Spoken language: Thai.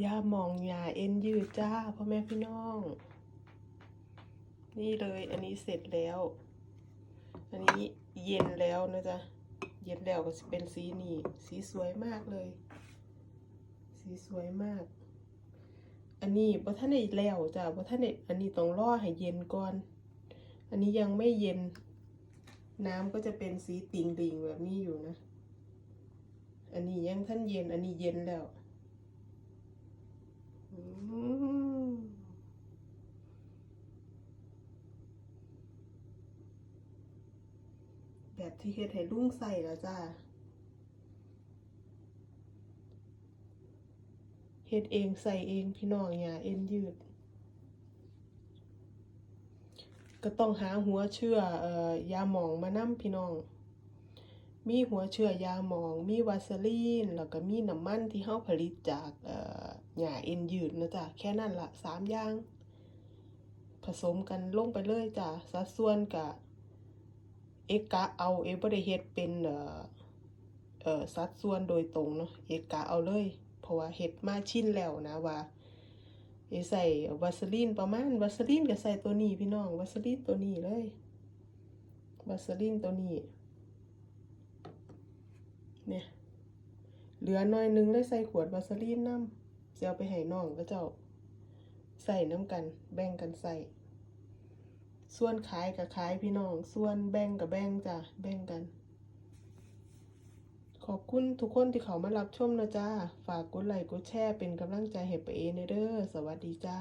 ยาหมองยาเอ็นยืดจ้าพ่อแม่พี่น้อง นี่เลยอันนี้เสร็จแล้ว อันนี้เย็นแล้วนะจ๊ะ เย็นแล้วก็จะเป็นสีนี่ สีสวยมากเลย สีสวยมาก อันนี้บ่ท่านได้แล้วจ้ะบ่ท่านได้อันนี้ต้องรอให้เย็นก่อน อันนี้ยังไม่เย็น น้ำก็จะเป็นสีติ่งดิงแบบนี้อยู่นะ อันนี้ยังท่านเย็น อันนี้เย็นแล้ว แบบที่เฮ็ดให้ลุงใส่แล้วจ้าเฮ็ดเองใส่เองพี่น้องอย่าเอ็นยืด ก็ต้องหาหัวเชื่อเอ่อยาหมองมานํพี่น้อง มีหัวเชื่อยาหมอง มีวาสลีน แล้วก็มีน้ำมันที่เฮาผลิตจากเอ่อ หญ้าเอ็นยืดนะจ๊ะแค่นั้นละสามอย่าง ผสมกันลงไปเลยจ้ะสัดส่วนกะเอกะเอาเอกบ่ได้เฮดเป็นเอ่อเอ่อสัดส่วนโดยตรงเนาะเอกะเอาเลย เพราะว่าเฮ็ดมาชิ้นแล้วนะว่าเอใส่วาสลีนประมาณวาสลีนก็ใส่ตัวนี้พี่น้องวาสลีนตัวนี้เลยวาสลีนตัวนี้เนี่ยเหลือหน่อยนึงเลยใส่ขวดวาสลีนน้ำ จะเอาไปให้น้องก็เจ้าใส่น้ำกัน แบ่งกันใส่ ส่วนขายกับขายพี่น้อง ส่วนแบ่งกับแบ่งจ้ะ แบ่งกัน ขอบคุณทุกคนที่เขามารับชมนะจ้า ฝากกดไลค์กดแชร์เป็นกำลังใจให้ไปเอในเด้อ สวัสดีจ้า